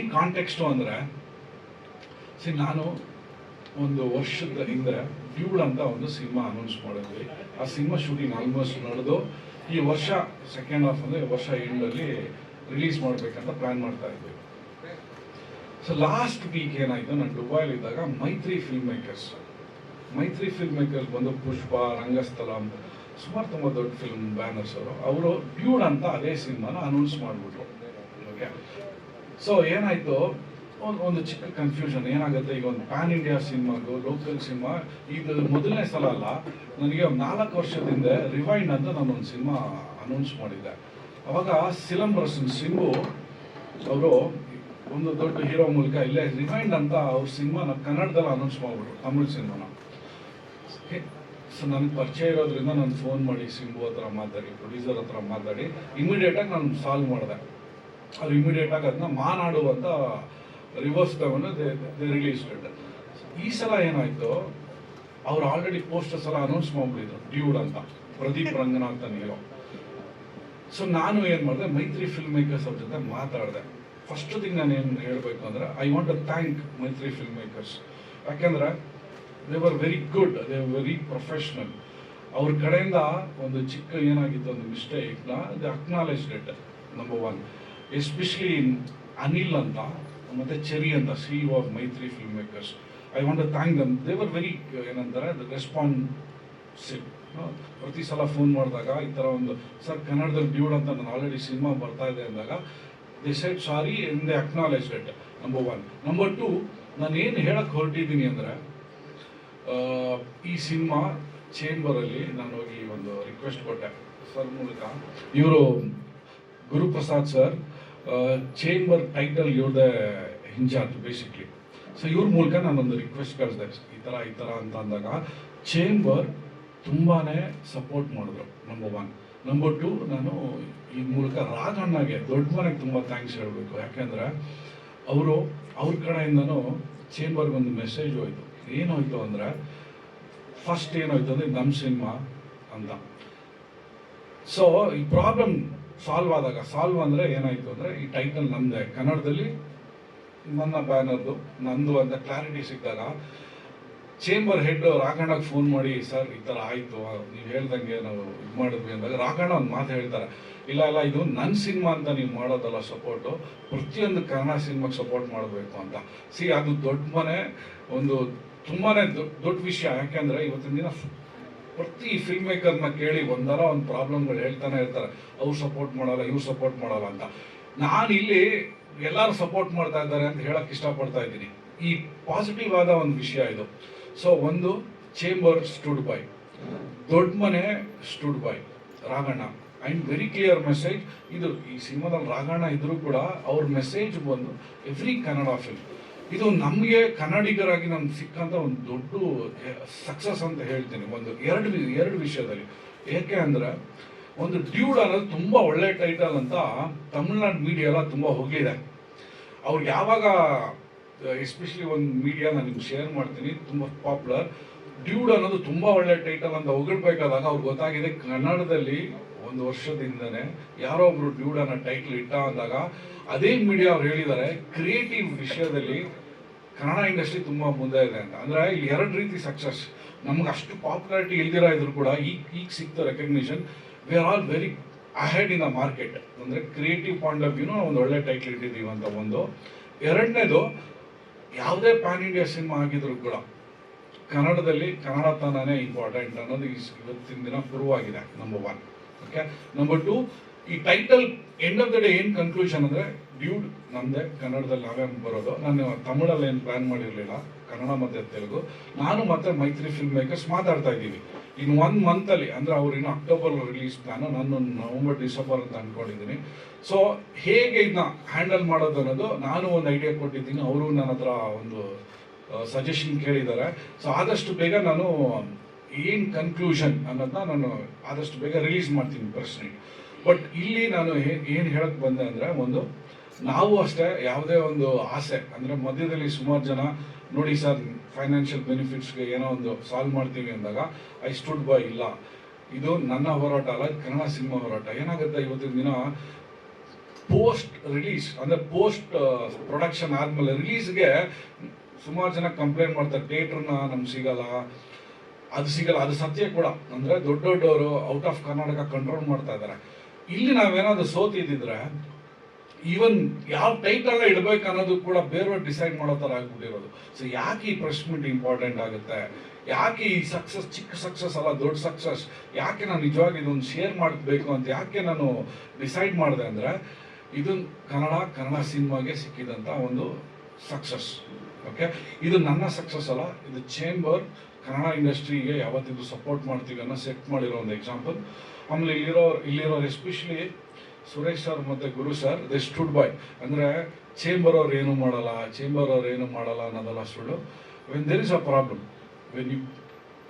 ಏನು ಕಾಂಟೆಕ್ಸ್ಟು ಅಂದರೆ ಸಿ ನಾನು ಒಂದು ವರ್ಷದ ಹಿಂದೆ ಡ್ಯೂಳ್ ಅಂತ ಒಂದು ಸಿನಿಮಾ ಅನೌನ್ಸ್ ಮಾಡಿದ್ವಿ. ಆ ಸಿನಿಮಾ ಶೂಟಿಂಗ್ ಆಲ್ಮೋಸ್ಟ್ ನಡೆದು, ಈ ವರ್ಷ ಸೆಕೆಂಡ್ ಹಾಫ್ ಅಂದರೆ ವರ್ಷ ಎಂಡಲ್ಲಿ ರಿಲೀಸ್ ಮಾಡಬೇಕಂತ ಪ್ಲ್ಯಾನ್ ಮಾಡ್ತಾ ಇದ್ವಿ. ಸೊ ಲಾಸ್ಟ್ ವೀಕ್ ಏನಾಯಿತು, ನಾನು ದುಬೈಲಿ ಇದ್ದಾಗ Mythri film makers Mythri film makers ಬಂದು ಪುಷ್ಪ, ರಂಗಸ್ಥಲಂ, ಸುಮಾರು ತುಂಬ ದೊಡ್ಡ ಫಿಲ್ಮ್ ಬ್ಯಾನರ್ಸ್ ಅವರು ಅವರು ಡ್ಯೂಡ್ ಅಂತ ಅದೇ ಸಿನಿಮಾನ ಅನೌನ್ಸ್ ಮಾಡಿಬಿಟ್ರು. ಓಕೆ ಸೊ ಏನಾಯಿತು? ಒಂದು ಒಂದು ಚಿಕ್ಕ ಕನ್ಫ್ಯೂಷನ್ ಏನಾಗುತ್ತೆ? ಈಗ ಒಂದು ಪ್ಯಾನ್ ಇಂಡಿಯಾ ಸಿನಿಮಾಗೂ ಲೋಕಲ್ ಸಿನಿಮಾ ಇದು ಮೊದಲನೇ ಸಲ ಅಲ್ಲ. ನನಗೆ ಒಂದು ನಾಲ್ಕು ವರ್ಷದಿಂದ ರಿವೈಂಡ್ ಅಂತ ನಾನು ಒಂದು ಸಿನಿಮಾ ಅನೌನ್ಸ್ ಮಾಡಿದ್ದೆ. ಅವಾಗ ಸಿಲಂಬರಸನ್ ಸಿಂಗು ಅವರು ಒಂದು ದೊಡ್ಡ ಹೀರೋ ಮೂಲಕ ಇಲ್ಲೇ ರಿವೈಂಡ್ ಅಂತ ಅವ್ರ ಸಿನಿಮಾನ ಕನ್ನಡದಲ್ಲಿ ಅನೌನ್ಸ್ ಮಾಡ್ಬಿಟ್ರು, ತಮಿಳ್ ಸಿನಿಮಾನ ಸೊ ನನಗೆ ಪರಿಚಯ ಇರೋದ್ರಿಂದ ನಾನು ಫೋನ್ ಮಾಡಿ ಸಿಂಬು ಹತ್ರ ಮಾತಾಡಿ ಪ್ರೊಡ್ಯೂಸರ್ ಹತ್ರ ಮಾತಾಡಿ ಇಮಿಡಿಯೇಟಾಗಿ ನಾನು ಸಾಲ್ವ್ ಮಾಡಿದೆ. ಅವ್ರು ಇಮಿಡಿಯೇಟಾಗಿ ಅದನ್ನ ಮಾನಾಡು ಅಂತ ರಿವರ್ಸ್ ತಗೊಂಡು ರಿಲೀಸ್ ಈ ಸಲ ಏನಾಯ್ತು, ಅವ್ರು ಆಲ್ರೆಡಿ ಪೋಸ್ಟರ್ಸ್ ಎಲ್ಲ ಅನೌನ್ಸ್ ಮಾಡ್ಬಿಟ್ಟಿದ್ರು ಡ್ಯೂಡ್ ಅಂತ, ಪ್ರದೀಪ್ ರಂಗನಾಥ್ ಹೀರೋ ಸೊ ನಾನು ಏನು ಮಾಡಿದೆ, ಮೈತ್ರಿ ಫಿಲ್ಮ್ ಮೇಕರ್ಸ್ ಅವ್ರ ಜೊತೆ ಮಾತಾಡಿದೆ. ಫಸ್ಟ್ ಥಿಂಗ್ ನಾನು ಏನು ಹೇಳಬೇಕು ಅಂದ್ರೆ I want to thank Mythri film makers ಯಾಕೆಂದರೆ they were very good they very professional ಅವ್ರ ಕಡೆಯಿಂದ ಒಂದು ಚಿಕ್ಕ ಏನಾಗಿತ್ತು, ಒಂದು ಮಿಸ್ಟೇಕ್ನ acknowledge it number one especially Anil ಅಂತ ಮತ್ತು ಚೆರಿ ಅಂತ CEO of Mythri film makers I want thank them they were very ಏನಂತಾರೆ ರೆಸ್ಪಾನ್ಸಿವ್ ಪ್ರತಿ ಸಲ ಫೋನ್ ಮಾಡಿದಾಗ ಈ ಥರ ಒಂದು, ಸರ್, ಕನ್ನಡದಲ್ಲಿ ಡ್ಯೂಡ್ ಅಂತ ನಾನು ಆಲ್ರೆಡಿ ಸಿನಿಮಾ ಬರ್ತಾ ಇದೆ ಅಂದಾಗ the set sorry in they acknowledge it number one number two ನಾನು ಏನು ಹೇಳಕ್ಕೆ ಹೊರಟಿದ್ದೀನಿ ಅಂದರೆ ಈ ಸಿನಿಮಾ ಚೇಂಬರಲ್ಲಿ ನಾನು ಹೋಗಿ ಒಂದು ರಿಕ್ವೆಸ್ಟ್ ಕೊಟ್ಟೆ. ಸರ್ ಮೂಲಕ. ಇವರು ಗುರುಪ್ರಸಾದ್ ಸರ್ ಚೇಂಬರ್ ಟೈಟಲ್ ಇವ್ರದೇ ಇನ್ಚಾರ್ಜ್ ಬೇಸಿಕ್ಲಿ ಸೊ ಇವ್ರ ಮೂಲಕ ನಾನೊಂದು ರಿಕ್ವೆಸ್ಟ್ ಕಳಿಸಿದೆ. ಈ ಥರ ಈ ಥರ ಅಂತ ಅಂದಾಗ ಚೇಂಬರ್ ತುಂಬಾ ಸಪೋರ್ಟ್ ಮಾಡಿದ್ರು ನಂಬರ್ ಒನ್ ನಂಬರ್ ಟು ನಾನು ಈ ಮೂಲಕ ರಾಜಣ್ಣಗೆ, ದೊಡ್ಡ ಮನೆಗೆ ತುಂಬ ಥ್ಯಾಂಕ್ಸ್ ಹೇಳಬೇಕು. ಯಾಕೆಂದರೆ, ಅವರು, ಅವ್ರ ಕಡೆಯಿಂದನೂ ಚೇಂಬರ್ಗೆ ಒಂದು ಮೆಸೇಜ್ ಹೋಯಿತು. ಏನಾಯ್ತು ಅಂದರೆ ಫಸ್ಟ್ ಏನಾಯ್ತು ಅಂದರೆ ನಮ್ಮ ಸಿನಿಮಾ ಅಂತ. ಸೊ ಈ ಪ್ರಾಬ್ಲಮ್ ಸಾಲ್ವ್ ಆದಾಗ, ಸಾಲ್ವ್ ಅಂದರೆ ಏನಾಯಿತು ಅಂದರೆ ಈ ಟೈಟಲ್ ನಮ್ಮದೇ ಕನ್ನಡದಲ್ಲಿ ನನ್ನ ಬ್ಯಾನರ್ದು, ನಂದು ಅಂತ ಕ್ಲಾರಿಟಿ ಸಿಕ್ಕಾಗ ಚೇಂಬರ್ ಹೆಡ್ ರಾಘಣ್ಣಗೆ ಫೋನ್ ಮಾಡಿ, ಸರ್, ಈ ಥರ ಆಯಿತು, ನೀವು ಹೇಳ್ದಂಗೆ ನಾವು ಇದು ಮಾಡಿದ್ವಿ ಅಂದಾಗ ರಾಕಣ್ಣ ಒಂದು ಮಾತು ಹೇಳ್ತಾರೆ. ಇಲ್ಲ ಇಲ್ಲ, ಇದು ನನ್ನ ಸಿನಿಮಾ ಅಂತ ನೀವು ಮಾಡೋದಲ್ಲ ಸಪೋರ್ಟು ಪ್ರತಿಯೊಂದು ಕನ್ನಡ ಸಿನಿಮಾಗೆ ಸಪೋರ್ಟ್ ಮಾಡಬೇಕು ಅಂತ. ಸಿ ಅದು ದೊಡ್ಡ ಮನೆ, ಒಂದು ತುಂಬಾ ದೊಡ್ಡ ವಿಷಯ. ಯಾಕೆಂದರೆ ಇವತ್ತಿನ ದಿನ ಪ್ರತಿ ಫಿಲ್ಮ್ ಮೇಕರ್ನ ಕೇಳಿ ಒಂದಲ್ಲ ಒಂದು ಪ್ರಾಬ್ಲಮ್ಗಳು ಹೇಳ್ತಾನೆ ಇರ್ತಾರೆ. ಅವ್ರು ಸಪೋರ್ಟ್ ಮಾಡಲ್ಲ ಇವ್ರು ಸಪೋರ್ಟ್ ಮಾಡಲ್ಲ ಅಂತ. ನಾನು ಇಲ್ಲಿ ಎಲ್ಲರೂ ಸಪೋರ್ಟ್ ಮಾಡ್ತಾ ಇದ್ದಾರೆ ಅಂತ ಹೇಳಕ್ಕೆ ಇಷ್ಟಪಡ್ತಾ ಇದ್ದೀನಿ. ಈ ಪಾಸಿಟಿವ್ ಆದ ಒಂದು ವಿಷಯ ಇದು. ಸೊ ಒಂದು ಚೇಂಬರ್ ಸ್ಟುಡ್ ಬೈ ದೊಡ್ಡ ಮನೆ stood by Raghanna. And very clear message ಇದು ಈ ಸಿನಿಮಾದಲ್ಲಿ ರಾಘಣ್ಣ ಇದ್ದರೂ ಕೂಡ ಅವ್ರ ಮೆಸೇಜ್ ಬಂದು ಎವ್ರಿ ಕನ್ನಡ ಫಿಲ್ಮ್ ಇದು ನಮಗೆ ಕನ್ನಡಿಗರಾಗಿ ನಮ್ಗೆ ಸಿಕ್ಕಂತ ಒಂದು ದೊಡ್ಡ ಸಕ್ಸಸ್ ಅಂತ ಹೇಳ್ತೀನಿ. ಒಂದು ಎರಡು ಎರಡು ವಿಷಯದಲ್ಲಿ. ಏಕೆ ಅಂದರೆ, ಒಂದು ಡ್ಯೂಡ್ ಅನ್ನೋದು ತುಂಬ ಒಳ್ಳೆ ಟೈಟಲ್ ಅಂತ ತಮಿಳ್ನಾಡು ಮೀಡಿಯಾ ಎಲ್ಲ ತುಂಬ ಹೋಗಿದೆ. ಅವ್ರು ಯಾವಾಗ ಎಸ್ಪೆಷಲಿ ಒಂದು ಮೀಡಿಯಾ ನಾನು ನಿಮ್ಗೆ ಶೇರ್ ಮಾಡ್ತೀನಿ, ತುಂಬ ಪಾಪ್ಯುಲರ್ ಡ್ಯೂಡ್ ಅನ್ನೋದು ತುಂಬ ಒಳ್ಳೆ ಟೈಟಲ್ ಅಂತ ಹೊಗಳ್ಬೇಕಾದಾಗ ಅವ್ರಿಗೆ ಗೊತ್ತಾಗಿದೆ ಕನ್ನಡದಲ್ಲಿ ಒಂದು ವರ್ಷದಿಂದನೇ ಯಾರೋ ಒಬ್ರು ಡ್ಯೂಡ್ ಅನ್ನ ಟೈಟಲ್ ಇಟ್ಟ ಅಂದಾಗ ಅದೇ ಮೀಡಿಯಾ ಅವ್ರು ಹೇಳಿದ್ದಾರೆ ಕ್ರಿಯೇಟಿವ್ ವಿಷಯದಲ್ಲಿ ಕನ್ನಡ ಇಂಡಸ್ಟ್ರಿ ತುಂಬ ಮುಂದೆ ಇದೆ ಅಂತ. ಅಂದರೆ ಎರಡು ರೀತಿ ಸಕ್ಸಸ್ ನಮ್ಗೆ ಅಷ್ಟು ಪಾಪ್ಯುಲಾರಿಟಿ ಇಲ್ದಿರ ಇದ್ರು ಕೂಡ ಈಗ ಈಗ ಸಿಕ್ತ recognition we are all very ahead in a market ಅಂದರೆ ಕ್ರಿಯೇಟಿವ್ ಪಾಯಿಂಟ್ ಆಫ್ ವ್ಯೂನು ಒಂದು ಒಳ್ಳೆ ಟೈಟ್ಲ್ ಇಟ್ಟಿದ್ದೀವಿ ಅಂತ ಒಂದು. ಎರಡನೇದು, ಯಾವುದೇ ಪ್ಯಾನ್ ಇಂಡಿಯಾ ಸಿನಿಮಾ ಆಗಿದ್ರು ಕೂಡ ಕನ್ನಡದಲ್ಲಿ ಕನ್ನಡತನನೇ ಇಂಪಾರ್ಟೆಂಟ್ ಅನ್ನೋದು ಇವತ್ತಿನ ದಿನ ಪೂರ್ವವಾಗಿದೆ number one okay number two ಈ title end of the day ಏನು ಕನ್ಕ್ಲೂಷನ್ ಅಂದರೆ ಡ್ಯೂಡ್ ನಮ್ಮದೇ ಕನ್ನಡದಲ್ಲಿ ನಾವೇ ಬರೋದು? ನಾನು ತಮಿಳಲ್ಲಿ ಏನು ಪ್ಲ್ಯಾನ್ ಮಾಡಿರಲಿಲ್ಲ, ಕನ್ನಡ ಮತ್ತು ತೆಲುಗು. ನಾನು ಮತ್ತೆ ಮೈತ್ರಿ ಫಿಲ್ಮ್ ಮೇಕರ್ಸ್ ಮಾತಾಡ್ತಾ ಇದ್ದೀವಿ. ಇನ್ನು ಒನ್ ಮಂತಲ್ಲಿ ಅಂದರೆ ಅವ್ರು ಇನ್ನು ಅಕ್ಟೋಬರ್ ರಿಲೀಸ್ ಪ್ಲಾನು ನಾನು ನವಂಬರ್ ಡಿಸೆಂಬರ್ ಅಂತ ಅಂದ್ಕೊಂಡಿದ್ದೀನಿ ಸೊ ಹೇಗೆ ಇದನ್ನ ಹ್ಯಾಂಡಲ್ ಮಾಡೋದು ಅನ್ನೋದು ನಾನು ಒಂದು ಐಡಿಯಾ ಕೊಟ್ಟಿದ್ದೀನಿ. ಅವರು ನನ್ನ ಹತ್ರ ಒಂದು ಸಜೆಷನ್ ಕೇಳಿದ್ದಾರೆ. ಸೊ ಆದಷ್ಟು ಬೇಗ ನಾನು ಏನು ಕನ್ಕ್ಲೂಷನ್ ಅನ್ನೋದನ್ನ ನಾನು ಆದಷ್ಟು ಬೇಗ ರಿಲೀಸ್ ಮಾಡ್ತೀನಿ ಪರ್ಸ್ನಲಿ ಬಟ್ ಇಲ್ಲಿ ನಾನು ಏನು ಹೇಳಕ್ ಬಂದೆ ಅಂದರೆ ಒಂದು, ನಾವು ಅಷ್ಟೇ ಯಾವುದೇ ಒಂದು ಆಸೆ, ಅಂದರೆ ಮಧ್ಯದಲ್ಲಿ ಸುಮಾರು ಜನ, ನೋಡಿ ಸರ್ ಫೈನಾನ್ಷಿಯಲ್ ಬೆನಿಫಿಟ್ಸ್ಗೆ ಏನೋ ಒಂದು ಸಾಲ್ವ್ ಮಾಡ್ತೀವಿ ಅಂದಾಗ ಐ ಸ್ಟುಡ್ ಬೈ ಇಲ್ಲ. ಇದು ನನ್ನ ಹೋರಾಟ ಅಲ್ಲ, ಕನ್ನಡ ಸಿನಿಮಾ ಹೋರಾಟ. ಏನಾಗುತ್ತೆ ಇವತ್ತಿನ ದಿನ ಪೋಸ್ಟ್ ರಿಲೀಸ್ ಅಂದರೆ ಪೋಸ್ಟ್ ಪ್ರೊಡಕ್ಷನ್ ಆದಮೇಲೆ ರಿಲೀಸ್ಗೆ ಸುಮಾರು ಜನ ಕಂಪ್ಲೇಂಟ್ ಮಾಡ್ತಾರೆ, ಥಿಯೇಟ್ರನ್ನ ನಮ್ಗೆ ಸಿಗಲ್ಲ ಅದು ಸಿಗಲ್ಲ, ಅದು ಸತ್ಯ ಕೂಡ. ಅಂದರೆ ದೊಡ್ಡ ದೊಡ್ಡವರು ಔಟ್ ಆಫ್ ಕರ್ನಾಟಕ ಕಂಟ್ರೋಲ್ ಮಾಡ್ತಾ ಇದ್ದಾರೆ ಇಲ್ಲಿ ನಾವೇನಾದ್ರು ಸೋತಿದ್ದಿದ್ರೆ ಈವನ್ ಯಾವ ಟೈಟಲ್ ಇಡಬೇಕು ಅನ್ನೋದು ಕೂಡ ಬೇರೆ ಡಿಸೈಡ್ ಮಾಡೋ ಥರ ಆಗ್ಬಿಟ್ಟಿರೋದು. ಸೊ ಯಾಕೆ ಈ ಪ್ರೆಸ್ ಮೀಟ್ ಇಂಪಾರ್ಟೆಂಟ್ ಆಗುತ್ತೆ? ಯಾಕೆ ಈ ಸಕ್ಸಸ್ ಚಿಕ್ಕ ಸಕ್ಸಸ್ ಅಲ್ಲ, ದೊಡ್ಡ ಸಕ್ಸಸ್ ಯಾಕೆ ನಾನು ನಿಜವಾಗಿ ಇದೊಂದು ಶೇರ್ ಮಾಡಬೇಕು ಅಂತ ಯಾಕೆ ನಾನು ಡಿಸೈಡ್ ಮಾಡಿದೆ ಅಂದರೆ ಇದು ಕನ್ನಡ ಕನ್ನಡ ಸಿನಿಮಾಗೆ ಸಿಕ್ಕಿದಂಥ ಒಂದು ಸಕ್ಸಸ್ ಓಕೆ ಇದು ನನ್ನ ಸಕ್ಸಸ್ ಅಲ್ಲ. ಇದು ಚೇಂಬರ್ ಕನ್ನಡ ಇಂಡಸ್ಟ್ರಿಗೆ ಯಾವತ್ತಿದು ಸಪೋರ್ಟ್ ಮಾಡ್ತೀವಿ ಅನ್ನೋ ಸೆಟ್ ಮಾಡಿರೋ ಒಂದು ಎಕ್ಸಾಂಪಲ್ ಆಮೇಲೆ ಇಲ್ಲಿರೋ ಇಲ್ಲಿರೋರು ಎಸ್ಪೆಷಲಿ ಸುರೇಶ್ ಸರ್ ಮತ್ತು Guru sir they stood by ಅಂದರೆ ಚೇಂಬರ್ ಅವ್ರು ಏನು ಮಾಡಲ್ಲ ಚೇಂಬರ್ ಅವ್ರು ಏನು ಮಾಡಲ್ಲ ಅನ್ನೋದಲ್ಲ ಸುಳ್ಳು. When there is a problem when you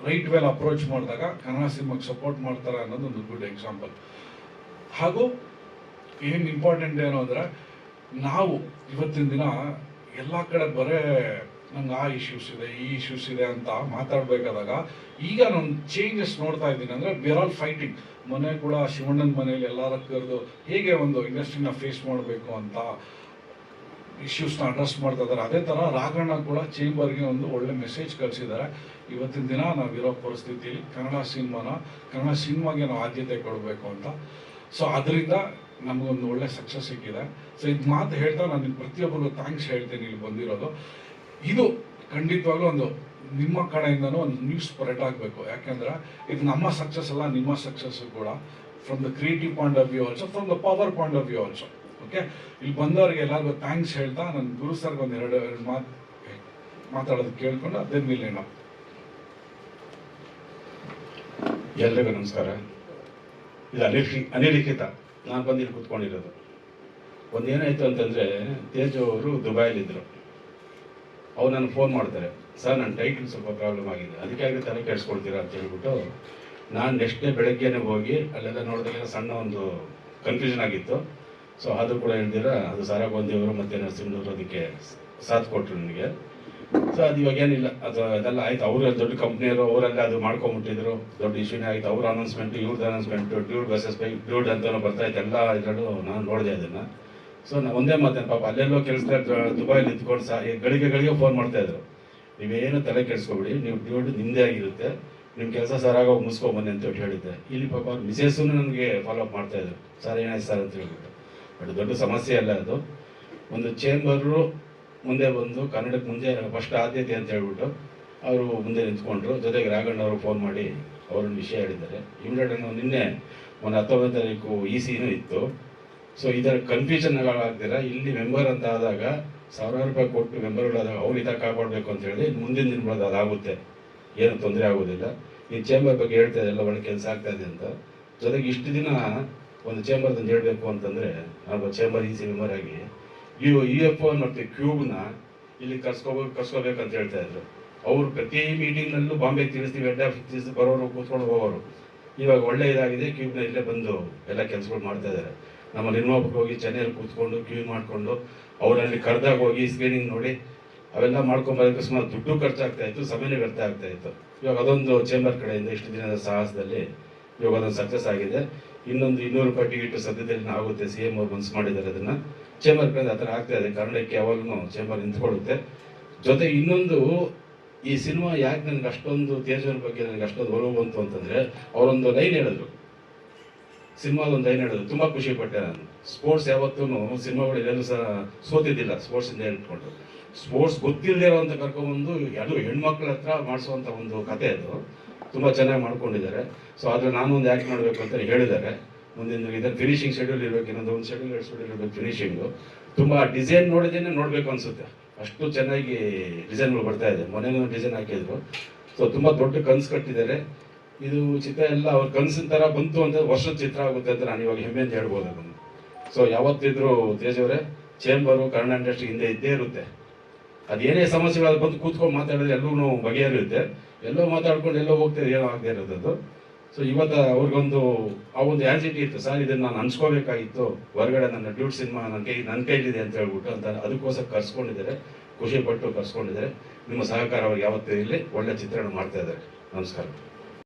right well approach ಮಾಡಿದಾಗ ಕನ್ನಡ ಸಿನಿಮಾಗೆ ಸಪೋರ್ಟ್ ಮಾಡ್ತಾರೆ ಅನ್ನೋದು ಒಂದು ಗುಡ್ ಎಕ್ಸಾಂಪಲ್ ಹಾಗೂ ಏನು ಇಂಪಾರ್ಟೆಂಟ್ ಏನು ಅಂದರೆ, ನಾವು ಇವತ್ತಿನ ದಿನ ಎಲ್ಲ ಕಡೆ ಬರೇ ನಂಗೆ ಆ ಇಶ್ಯೂಸ್ ಇದೆ, ಈ ಇಶ್ಯೂಸ್ ಇದೆ ಅಂತ ಮಾತಾಡಬೇಕಾದಾಗ ಈಗ ನಾನು ಚೇಂಜಸ್ ನೋಡ್ತಾ ಇದ್ದೀನಿ ಅಂದರೆ ಬೇರ್ ಆಲ್ ಫೈಟಿಂಗ್ ಮನೆ ಕೂಡ ಶಿವಣ್ಣನ ಮನೆಯಲ್ಲಿ ಎಲ್ಲರ ಕರೆದು ಹೇಗೆ ಒಂದು ಇಂಡಸ್ಟ್ರಿನ ಫೇಸ್ ಮಾಡಬೇಕು ಅಂತ ಇಶ್ಯೂಸ್ನ ಅಡ್ರೆಸ್ ಮಾಡ್ತಾ ಇದ್ದಾರೆ. ಅದೇ ಥರ ರಾಘಣ್ಣ ಕೂಡ ಚೇಂಬರ್ಗೆ ಒಂದು ಒಳ್ಳೆ ಮೆಸೇಜ್ ಕಳಿಸಿದ್ದಾರೆ. ಇವತ್ತಿನ ದಿನ ನಾವಿರೋ ಪರಿಸ್ಥಿತಿಯಲ್ಲಿ ಕನ್ನಡ ಸಿನಿಮಾನ ಕನ್ನಡ ಸಿನಿಮಾಗೆ ನಾವು ಆದ್ಯತೆ ಕೊಡಬೇಕು ಅಂತ. ಸೊ ಅದರಿಂದ ನಮಗೊಂದು ಒಳ್ಳೆ ಸಕ್ಸಸ್ ಸಿಕ್ಕಿದೆ. ಸೊ ಇದು ಮಾತು ಹೇಳ್ತಾ ನಾನು ಪ್ರತಿಯೊಬ್ಬರಿಗೂ ಥ್ಯಾಂಕ್ಸ್ ಹೇಳ್ತೀನಿ ಇಲ್ಲಿ ಬಂದಿರೋದು. ಇದು ಖಂಡಿತವಾಗ್ಲೂ ಒಂದು ನಿಮ್ಮ ಕಡೆಯಿಂದನೂ ಒಂದು ನ್ಯೂಸ್ ಸ್ಪ್ರೆಡ್ ಆಗಬೇಕು. ಯಾಕೆಂದ್ರೆ ಇದು ನಮ್ಮ ಸಕ್ಸಸ್ ಅಲ್ಲ, ನಿಮ್ಮ ಸಕ್ಸಸ್ ಕೂಡ. From the creative point of view also from the power point of view also okay ಇಲ್ಲಿ ಬಂದವರಿಗೆ ಎಲ್ಲರಿಗೂ ಥ್ಯಾಂಕ್ಸ್ ಹೇಳ್ತಾ ನನ್ನ ಗುರು ಸರ್ಗೆ ಒಂದು ಎರಡು ಎರಡು ಮಾತು ಮಾತಾಡೋದು ಕೇಳ್ಕೊಂಡು ಅದೇ ಏನೋ ಎಲ್ರಿಗೂ ನಮಸ್ಕಾರ. ಇದು ಅನಿರೀಕ್ಷಿ ಅನಿರೀಕ್ಷಿತ ನಾನು ಬಂದು ಇಲ್ಲಿ ಕೂತ್ಕೊಂಡಿರೋದು. ಒಂದೇನಾಯ್ತು ಅಂತಂದರೆ ತೇಜು ಅವರು ದುಬೈಲಿದ್ದರು ಅವ್ರು ನನಗೆ ಫೋನ್ ಮಾಡ್ತಾರೆ, ಸರ್ ನನ್ನ ಟೈಟಲ್ ಸ್ವಲ್ಪ ಪ್ರಾಬ್ಲಮ್ ಆಗಿದೆ, ಅದಕ್ಕೆ ಆಗಿ ತಲೆ ಕೆಡಿಸ್ಕೊಳ್ತೀರಾ? ಅಂತ ಹೇಳ್ಬಿಟ್ಟು, ನಾನು ನೆಕ್ಸ್ಟ್ ಡೇ ಬೆಳಗ್ಗೆನೇ ಹೋಗಿ, ಅಲ್ಲೆಲ್ಲ ನೋಡಿದಾಗ ಸಣ್ಣ ಒಂದು ಕನ್ಫ್ಯೂಷನ್ ಆಗಿತ್ತು. ಸೊ ಅದು ಕೂಡ ಹೇಳ್ದಿರ, ಅದು ಸಾರಾಗೊಂದಿಯವರು ಮತ್ತು ನರ್ಸಿಂಗ್ ಅದಕ್ಕೆ ಸಾಥ್ ಕೊಟ್ಟರು ನನಗೆ. ಸೊ ಅದು ಇವಾಗ ಏನಿಲ್ಲ ಅದು ಅದೆಲ್ಲ ಆಯ್ತು. ಅವರು ದೊಡ್ಡ ಕಂಪ್ನಿಯವರು ಅವರೆಲ್ಲ ಅದು ಮಾಡ್ಕೊಂಬಿಟ್ಟಿದ್ರು. ದೊಡ್ಡ ಇಶ್ಯೂನೇ ಆಯ್ತು. ಅವ್ರ ಅನೌನ್ಸ್ಮೆಂಟ್ ಇವ್ರದ್ದು ಅನೌನ್ಸ್ಮೆಂಟ್ ಟ್ಯೂಡ್ ಬಸಸ್ ಬೈ ಟ್ಯೂಡ್ ಅಂತ ಬರ್ತಾ ಇತ್ತು. ಎಲ್ಲ ಇದರಲ್ಲೂ ನಾನು ನೋಡಿದೆ ಅದನ್ನ ಸೊ ನಾನು ಒಂದೇ ಮಾತೇನು, ಪಾಪ ಅಲ್ಲೆಲ್ಲೋ ಕೆಲಸದಾಗ ದುಬೈಲಿ ನಿಂತ್ಕೊಂಡು ಸಹ ಗಳಿಗೆ ಗಳಿಗೆ ಫೋನ್ ಮಾಡ್ತಾ ಇದ್ರು. ನೀವೇನು ತಲೆ ಕೆಡಿಸ್ಕೊಬಿಡಿ. ನೀವು ಡ್ಯೂಡ್ ನಿಮ್ಮದೇ ಆಗಿರುತ್ತೆ. ನಿಮ್ಮ ಕೆಲಸ ಸರಾಗ ಮುಗಿಸ್ಕೊಂಬನ್ನಿ ಅಂತ ಹೇಳಿ ಹೇಳಿದ್ದೆ. ಇಲ್ಲಿ ಪಾಪ ಅವ್ರ ಮಿಸೇಸು ನನಗೆ ಫಾಲೋ ಅಪ್ ಮಾಡ್ತಾ ಇದ್ರು. ಸರ್, ಏನಾಯ್ತು ಸರ್? ಅಂತ ಹೇಳ್ಬಿಟ್ಟು. ಬಟ್ ದೊಡ್ಡ ಸಮಸ್ಯೆ ಅಲ್ಲ ಅದು. ಒಂದು ಚೇಂಬರು ಮುಂದೆ ಬಂದು ಕನ್ನಡಕ್ಕೆ ಮುಂದೆ ಫಸ್ಟ್ ಆದ್ಯತೆ ಅಂತ ಹೇಳ್ಬಿಟ್ಟು ಅವರು ಮುಂದೆ ನಿಂತ್ಕೊಂಡ್ರು. ಜೊತೆಗೆ ರಾಘಣ್ಣ ಅವರು ಫೋನ್ ಮಾಡಿ ಅವ್ರನ್ನ ವಿಷಯ ಹೇಳಿದ್ದಾರೆ. ಇಮಿಡಿಯೇಟ್ ನಾವು ನಿನ್ನೆ ಒಂದು ಹತ್ತೊಂಬತ್ತು ತಾರೀಕು ಇ ಸಿನೂ ಇತ್ತು. ಸೊ ಇದರ ಕನ್ಫ್ಯೂಷನ್ ಆಗ್ದಿರ ಇಲ್ಲಿ ಮೆಂಬರ್ ಅಂತ ಆದಾಗ ಸಾವಿರಾರು ರೂಪಾಯಿ ಕೊಟ್ಟು ಮೆಂಬರ್ಗಳಾದಾಗ ಅವ್ರು ಹಿತ ಕಾಪಾಡಬೇಕು ಅಂತ ಹೇಳಿ ಮುಂದಿನ ದಿನಗಳಲ್ಲಿ ಅದಾಗುತ್ತೆ. ಏನು ತೊಂದರೆ ಆಗೋದಿಲ್ಲ. ಈ ಚೇಂಬರ್ ಬಗ್ಗೆ ಹೇಳ್ತಾ ಇದೆ ಎಲ್ಲ ಒಳ್ಳೆ ಕೆಲಸ ಆಗ್ತಾ ಇದೆ ಅಂತ. ಜೊತೆಗೆ ಇಷ್ಟು ದಿನ ಒಂದು ಚೇಂಬರ್ ಅಂತ ಹೇಳಬೇಕು ಅಂತಂದರೆ ನಾವು ಚೇಂಬರ್ ಸಿ ಮೆಂಬರ್ ಆಗಿ ಯು ಯು ಎಫ್ ಮತ್ತು ಕ್ಯೂಬ್ನ ಇಲ್ಲಿ ಕರ್ಸ್ಕೋಬೇಕು ಅಂತ ಹೇಳ್ತಾ ಇದ್ರು. ಅವರು ಪ್ರತಿ ಮೀಟಿಂಗ್ನಲ್ಲೂ ಬಾಂಬೆ ತಿಳಿಸ್ತೀವಿ ಹೆಡ್ ಆಫೀಸ್ ಬರೋರು, ಕೂತ್ಕೊಂಡು ಹೋಗೋರು. ಇವಾಗ ಒಳ್ಳೆ ಇದಾಗಿದೆ ಕ್ಯೂಬ್ನ ಇಲ್ಲೇ ಬಂದು ಎಲ್ಲ ಕೆಲಸಗಳು ಮಾಡ್ತಾ ಇದ್ದಾರೆ ನಮ್ಮ ನಿರ್ಮಾಪಕರು ಹೋಗಿ ಚೆನ್ನೈಯಲ್ಲಿ ಕೂತ್ಕೊಂಡು ಕ್ಯೂ ಮಾಡಿಕೊಂಡು, ಅವರಲ್ಲಿ ಕರೆದಾಗ ಹೋಗಿ ಸ್ಕ್ರೀನಿಂಗ್ ನೋಡಿ, ಅವೆಲ್ಲ ಮಾಡ್ಕೊಂಬರೋದಕ್ಕೆ ಸುಮಾರು ದುಡ್ಡು ಖರ್ಚಾಗ್ತಾ ಇತ್ತು, ಸಮಯನೇ ವ್ಯರ್ಥ ಆಗ್ತಾ ಇತ್ತು. ಇವಾಗ ಅದೊಂದು ಚೇಂಬರ್ ಕಡೆಯಿಂದ ಇಷ್ಟು ದಿನದ ಸಾಹಸದಲ್ಲಿ ಇವಾಗ ಅದೊಂದು ಸಕ್ಸಸ್ ಆಗಿದೆ. ಇನ್ನೊಂದು ಇನ್ನೂರು ರೂಪಾಯಿ ಟಿಕೆಟ್ ಸದ್ಯದಲ್ಲಿ ಆಗುತ್ತೆ. ಸಿ ಎಂ ಅವ್ರು ಮನ್ಸು ಮಾಡಿದ್ದಾರೆ ಅದನ್ನ. ಚೇಂಬರ್ ಕಂದ ಆ ಥರ ಆಗ್ತಾ ಇದೆ. ಕನ್ನಡಕ್ಕೆ ಯಾವಾಗಲೂ ಚೇಂಬರ್ ನಿಂತ್ಕೊಳ್ಳುತ್ತೆ ಜೊತೆ ಇನ್ನೊಂದು, ಈ ಸಿನಿಮಾ ಯಾಕೆ ನನಗೆ ಅಷ್ಟೊಂದು ತೇಜವ್ರ ಬಗ್ಗೆ ನನಗೆ ಅಷ್ಟೊಂದು ಒಲವು ಬಂತು ಅಂತಂದರೆ, ಅವರೊಂದು ಲೈನ್ ಹೇಳಿದ್ರು. ಸಿನಿಮಾದ ಒಂದು ಲೈನ್ ಹೇಳಿದ್ರು. ತುಂಬಾ ಖುಷಿ ಪಟ್ಟೆ ನಾನು. ಸ್ಪೋರ್ಟ್ಸ್ ಯಾವತ್ತೂ ಸಿನಿಮಾಗಳು ಎಲ್ಲರೂ ಸಹ ಸೋತಿದ್ದಿಲ್ಲ. ಸ್ಪೋರ್ಟ್ಸ್ ಇಂದ ಹೇಳ್ಕೊಂಡು ಸ್ಪೋರ್ಟ್ಸ್ ಗೊತ್ತಿಲ್ಲದೆ ಅಂತ ಕರ್ಕೊಂಡ್ಬಂದು, ಅದು ಹೆಣ್ಮಕ್ಳ ಹತ್ರ ಮಾಡಿಸುವಂಥ ಒಂದು ಕತೆ ಅದು. ತುಂಬ ಚೆನ್ನಾಗಿ ಮಾಡ್ಕೊಂಡಿದ್ದಾರೆ. ಸೊ ಆದರೆ ನಾನು ಒಂದು ಆ್ಯಕ್ಟ್ ಮಾಡಬೇಕು ಅಂತ ಹೇಳಿದ್ದಾರೆ. ಮುಂದಿನ ಇದರ ಫಿನಿಷಿಂಗ್ ಶೆಡ್ಯೂಲ್ ಇರಬೇಕು, ಇನ್ನೊಂದು ಒಂದು ಶೆಡ್ಯೂಲ್ ಎರಡು ಶೆಡ್ಯೂಲ್ ಇರಬೇಕು ಫಿನಿಶಿಂಗು ತುಂಬ ಡಿಸೈನ್ ನೋಡಿದೇನೆ ನೋಡಬೇಕು ಅನಿಸುತ್ತೆ. ಅಷ್ಟು ಚೆನ್ನಾಗಿ ಡಿಸೈನ್ಗಳು ಬರ್ತಾ ಇದೆ. ಮೊನ್ನೆ ಡಿಸೈನ್ ಹಾಕಿದ್ರು. ಸೊ ತುಂಬ ದೊಡ್ಡ ಕನ್ಸು ಕಟ್ಟಿದ್ದಾರೆ. ಇದು ಚಿತ್ರ ಎಲ್ಲ ಅವ್ರ ಕನಸಿನ ಥರ ಬಂತು ಅಂತ ವರ್ಷದ ಚಿತ್ರ ಆಗುತ್ತೆ ಅಂತ ನಾನು ಇವಾಗ ಹೆಮ್ಮೆ ಅಂತ ಹೇಳ್ಬೋದು ಅದನ್ನು. ಸೊ ಯಾವತ್ತಿದ್ರು, ತೇಜ್ ಅವರೇ ಚೇಂಬರು ಕನ್ನಡ ಇಂಡಸ್ಟ್ರಿ ಹಿಂದೆ ಇದ್ದೇ ಇರುತ್ತೆ. ಅದೇನೇ ಸಮಸ್ಯೆಗಳು ಬಂದು ಕೂತ್ಕೊಂಡು ಮಾತಾಡಿದ್ರೆ ಎಲ್ಲೂ ಬಗೆಹರಿಯುತ್ತೆ. ಎಲ್ಲೋ ಮಾತಾಡ್ಕೊಂಡು ಎಲ್ಲೋ ಹೋಗ್ತಾರೆ ಏನೋ ಆಗದೆ ಇರೋದು ಸೊ ಇವತ್ತು ಅವ್ರಿಗೊಂದು, ಆ ಒಂದು ಆ್ಯನ್ಸಿಟಿ ಇತ್ತು ಸರ್, ಇದನ್ನು ನಾನು ಅನ್ಸ್ಕೋಬೇಕಾಗಿತ್ತು. ಹೊರಗಡೆ ನನ್ನ ಡ್ಯೂಟ್ ಸಿನಿಮಾ ನನ್ನ ಕೈ, ನನ್ನ ಕೈಲಿದೆ ಅಂತ ಹೇಳ್ಬಿಟ್ಟು ಅಂತ ಅದಕ್ಕೋಸ್ಕರ ಕರ್ಸ್ಕೊಂಡಿದ್ದಾರೆ. ಖುಷಿ ಪಟ್ಟು ಕರ್ಸ್ಕೊಂಡಿದ್ದಾರೆ. ನಿಮ್ಮ ಸಹಕಾರ ಅವ್ರಿಗೆ ಯಾವತ್ತೂ ಇರಲಿ. ಒಳ್ಳೆ ಚಿತ್ರಣ ಮಾಡ್ತಾ ಇದ್ದಾರೆ. ನಮಸ್ಕಾರ.